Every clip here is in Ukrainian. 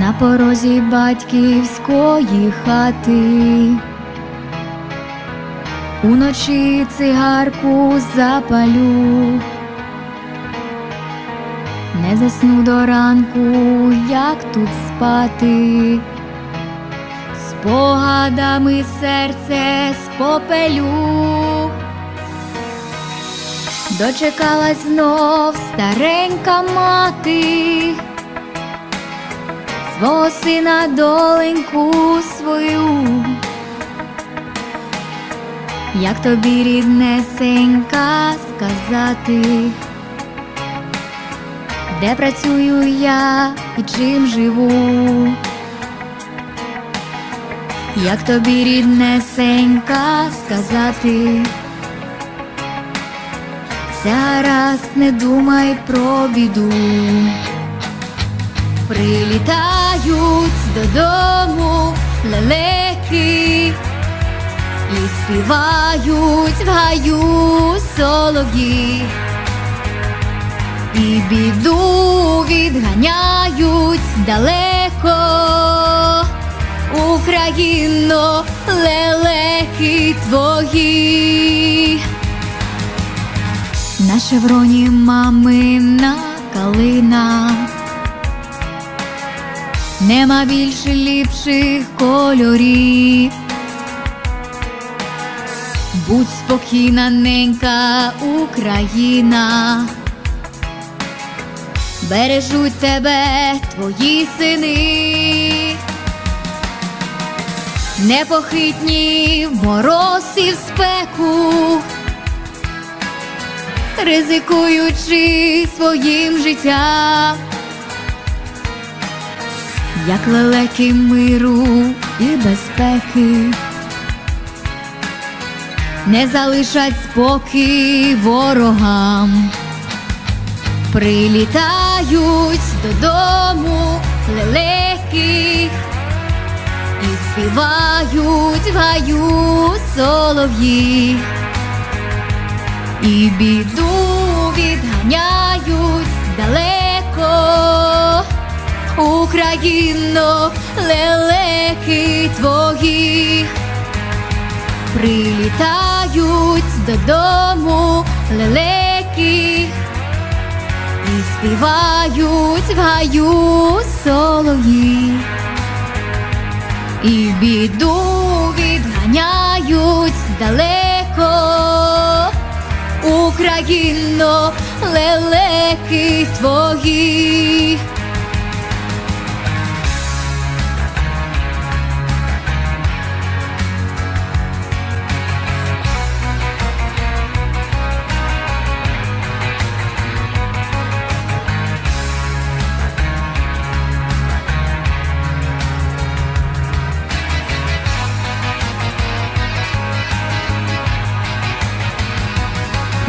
на порозі батьківської хати. Уночі цигарку запалю, не засну до ранку, як тут спати, спогадами серце спопелю. Дочекалась знов старенька мати, свого сина доленьку свою. Як тобі ріднесенька сказати, де працюю я і чим живу? Як тобі ріднесенька сказати? Зараз не думай про біду. Прилітають додому лелеки і співають в гаю солов'ї, і біду відганяють далеко. Україно, лелеки твої. На шевроні мамина калина, нема більше ліпших кольорів. Будь спокійна, ненька Україна, бережуть тебе твої сини, непохитні в мороз і в спеку. Ризикуючи своїм життям, як лелеки миру і безпеки, не залишать спокій ворогам, прилітають додому лелеки і співають гаю солов'ї і біду відганяють далеко. Україно, лелеки твої, прилітають додому лелеки і співають в гаю солов'ї, і біду відганяють далеко. Україно, лелеки твої.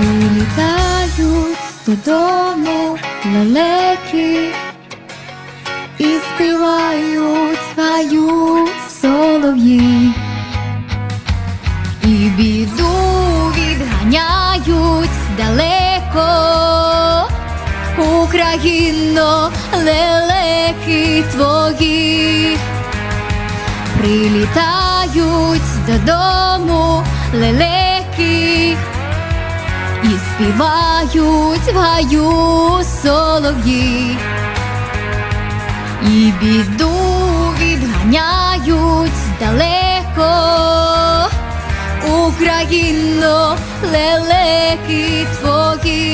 Прилітають додому лелеки і співають свою солов'ї, і біду відганяють далеко. Україно, лелеки твої, прилітають додому лелеки і співають в гаю солов'ї, і біду відганяють далеко. Україно, лелеки твої.